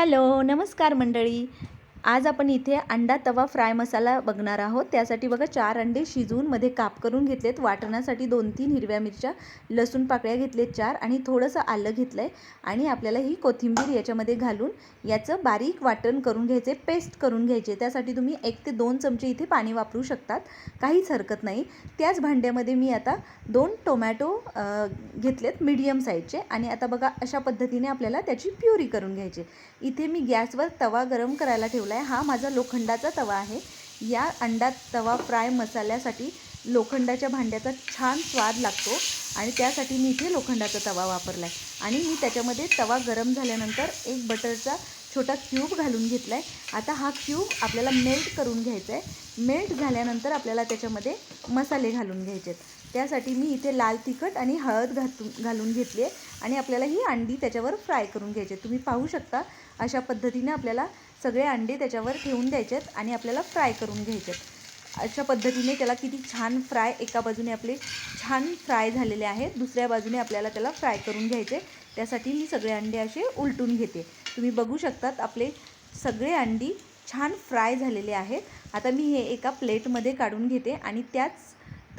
Hello नमस्कार मंडळी. आज आपण इथे अंडा तवा फ्राय मसाला बघणार आहोत. त्यासाठी बघा चार अंडे शिजवून मध्ये काप करून घेतलेत. वाटण्यासाठी दोन तीन हिरव्या मिरच्या लसूण पाकळ्या घेतलेत चार आणि थोडंसं आलं घेतलं आहे आणि आपल्याला ही कोथिंबीर याच्यामध्ये घालून याचं बारीक वाटण करून घ्यायचे पेस्ट करून घ्यायचे. त्यासाठी तुम्ही एक ते दोन चमचे इथे पाणी वापरू शकतात. काहीच हरकत नाही. त्याच भांड्यामध्ये मी आता दोन टोमॅटो घेतलेत मीडियम साईजचे. आणि आता बघा अशा पद्धतीने आपल्याला त्याची प्युरी करून घ्यायची. इथे मी गॅसवर तवा गरम करायला ठेवला आहे हा माझा लोखंडाचा तवा आहे. या अंडा तवा फ्राय मसाल्यासाठी लोखंडाच्या भांड्याचा छान स्वाद लागतो आणि त्यासाठी मी इथे लोखंडाचा तवा वापरला आहे आणि मी त्याच्यामध्ये तवा गरम झाल्यानंतर एक बटरचा छोटा क्यूब घालून घेतला आहे आता हा क्यूब आपल्याला मेल्ट करून घ्यायचा आहे मेल्ट झाल्यानंतर आपल्याला त्याच्यामध्ये मसाले घालून घ्यायचे आहेत त्यासाठी मी इथे लाल तिखट आणि हळद घातून घालून घेतली आहे आणि आपल्याला ही अंडी त्याच्यावर फ्राय करून घ्यायची तुम्ही पाहू शकता अशा पद्धतीने आपल्याला सगळे अंडे त्याच्यावर ठेवून द्यायचे आहेत आणि आपल्याला फ्राय करून घ्यायचे आहेत अशा पद्धतीने त्याला किती छान फ्राय एका बाजूने आपले छान फ्राय झालेले आहेत. दुसऱ्या बाजूने आपल्याला त्याला फ्राय करून घ्यायचे त्यासाठी मी सगळे अंडे असे उलटून घेते. तुम्ही बघू शकतात आपले सगळे अंडी छान फ्राय झालेले आहेत. आता मी हे एका प्लेटमध्ये काढून घेते आणि त्याच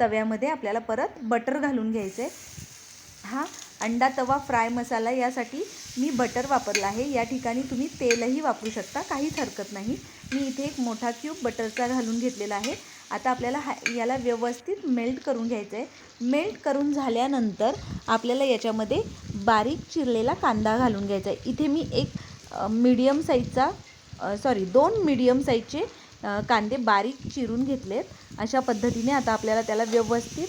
तव्यामध्ये आपल्याला परत बटर घालून घ्यायचं. आहे हा अंडा तवा फ्राय मसाला यासाठी मी बटर वापरला आहे. या ठिकाणी तुम्ही तेलही वापरू शकता काहीच हरकत नाही. मी इथे एक मोठा क्यूब बटरचा घालून घेतलेला आहे. आता आपल्याला हा याला व्यवस्थित मेल्ट करून घ्यायचं आहे मेल्ट करून झाल्यानंतर आपल्याला याच्यामध्ये बारीक चिरलेला कांदा घालून घ्यायचा आहे. इथे मी एक मीडियम साईजचा सॉरी दोन मीडियम साईजचे कांदे बारीक चिरून घेतलेत. अशा पद्धतीने आता आपल्याला त्याला व्यवस्थित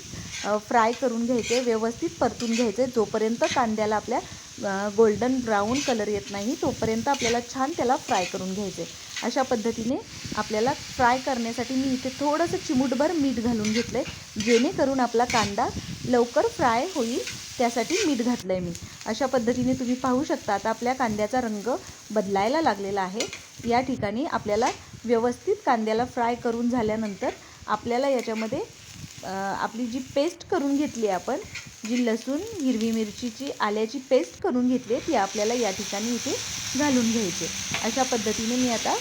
फ्राय करून घ्यायचे व्यवस्थित परतून घ्यायचे. जोपर्यंत कांद्याला आपल्या गोल्डन ब्राऊन कलर येत नाही तोपर्यंत आपल्याला छान त्याला फ्राय करून घ्यायचे. अशा पद्धतीने आपल्याला फ्राय करण्यासाठी मी इथे थोडंसं चिमूटभर मीठ घालून घेतलं आहे जेणेकरून आपला कांदा लवकर फ्राय होईल त्यासाठी मीठ घातलं आहे मी. अशा पद्धतीने तुम्ही पाहू शकता आता आपल्या कांद्याचा रंग बदलायला लागलेला आहे. या ठिकाणी आपल्याला व्यवस्थित कांद्याला फ्राय करून झाल्यानंतर आपल्याला याच्यामध्ये आपली जी पेस्ट करून घेतली आहे आपण जी लसूण हिरवी मिरचीची आल्याची पेस्ट करून घेतली आहे ती आपल्याला या ठिकाणी इथे घालून घ्यायची. अशा पद्धतीने मी आता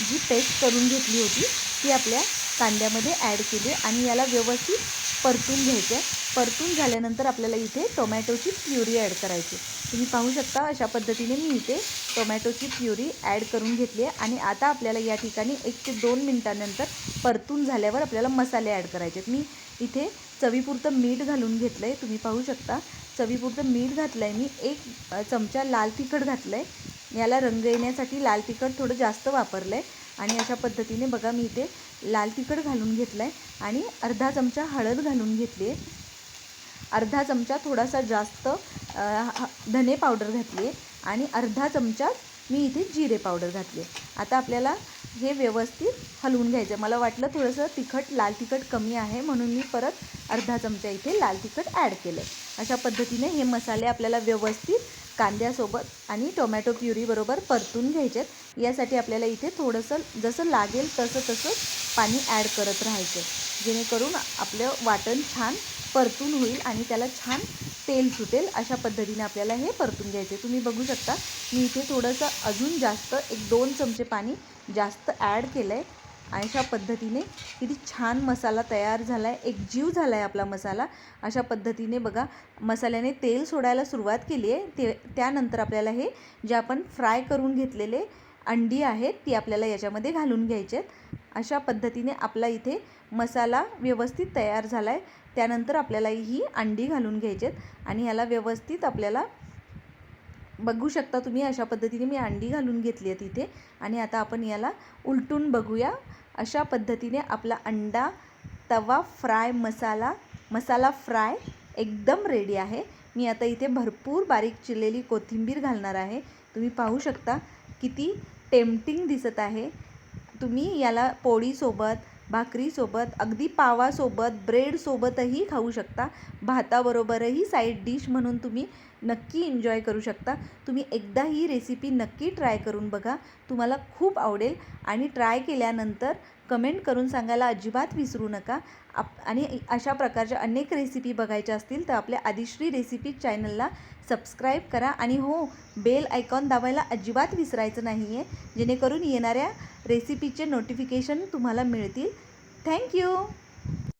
जी पेस्ट करून घेतली होती ती आपल्या कांद्यामध्ये ॲड केली आणि याला व्यवस्थित परतून घ्यायचं. आहे परतून झाल्यानंतर आपल्याला इथे टोमॅटोची प्युरी ॲड करायची. तुम्ही पाहू शकता अशा पद्धतीने मी इथे टोमॅटोची प्युरी ॲड करून घेतली आहे. आणि आता आपल्याला या ठिकाणी एक ते दोन मिनटानंतर परतून झाल्यावर आपल्याला मसाले ॲड करायचे आहेत. मी इथे चवीपुरतं मीठ घालून घेतलं आहे. तुम्ही पाहू शकता चवीपुरतं मीठ घातलं आहे. मी एक चमचा लाल तिखट घातलं आहे. याला रंग येण्यासाठी लाल तिखट थोडं जास्त वापरलं आहे. आणि अशा पद्धतीने बघा मी इथे लाल तिखट घालून घेतलं आहे आणि अर्धा चमचा हळद घालून घेतली आहे. अर्धा चमचा थोडासा जास्त ह- धने पावडर घातली आहे आणि अर्धा चमचा मी इथे जिरे पावडर घातली आहे. आता आपल्याला हे व्यवस्थित हलवून घ्यायचं मला वाटलं थोडंसं तिखट लाल तिखट कमी आहे म्हणून मी परत अर्धा चमचा इथे लाल तिखट ॲड केलं आहे अशा पद्धतीने हे मसाले आपल्याला व्यवस्थित कांद्यासोबत आणि टोमॅटो प्युरीबरोबर परतून घ्यायचेत. यासाठी आपल्याला इथे थोडंसं जसं लागेल तसं तसं पाणी ॲड करत राहायचं जेणेकरून आपलं वाटण छान परतून होईल आणि त्याला छान तेल सुटेल अशा पद्धतीने आपल्याला हे परतून घ्यायचे तुम्ही बघू शकता मी इथे थोडंसं अजून जास्त एक दोन चमचे पाणी जास्त ॲड केलं आहे अशा पद्धतीने किती छान मसाला तयार झाला आहे एक जीव झाला आहे आपला मसाला. अशा पद्धतीने बघा मसाल्याने तेल सोडायला सुरुवात केली आहे. ते त्यानंतर आपल्याला हे जे आपण फ्राय करून घेतलेले अंडी आहेत ती आपल्याला याच्यामध्ये घालून घ्यायचे आहेत. अशा पद्धतीने आपला इथे मसाला व्यवस्थित तयार झाला आहे त्यानंतर आपल्याला ही अंडी घालून घ्यायची आहेत आणि याला व्यवस्थित आपल्याला बघू शकता तुम्ही अशा पद्धतीने मी अंडी घालून घेतली आहे तिथे. आणि आता आपण याला उलटून बघूया. अशा पद्धतीने आपला अंडा तवा फ्राय मसाला मसाला फ्राय एकदम रेडी आहे. मी आता इथे भरपूर बारीक चिरलेली कोथिंबीर घालणार आहे. तुम्ही पाहू शकता किती टेम्पटिंग दिसत आहे. तुम्ही याला पोळीसोबत भाकरीसोबत अगदी पावासोबत ब्रेडसोबतही खाऊ शकता. भाताबरोबरही साईड डिश म्हणून तुम्ही नक्की एन्जॉय करू शकता. तुम्ही एकदा ही रेसिपी नक्की ट्राय करून बघा. तुम्हाला खूप आवडेल. आणि ट्राय केल्यानंतर कमेंट करून सांगायला अजिबात विसरू नका. आप आणि अशा प्रकारच्या अनेक रेसिपी बघायच्या असतील तर आपल्या आदिश्री रेसिपी चॅनलला सबस्क्राईब करा. आणि हो बेल आयकॉन दाबायला अजिबात विसरायचं नाही आहे जेणेकरून येणाऱ्या रेसिपीचे नोटिफिकेशन तुम्हाला मिळतील. थँक्यू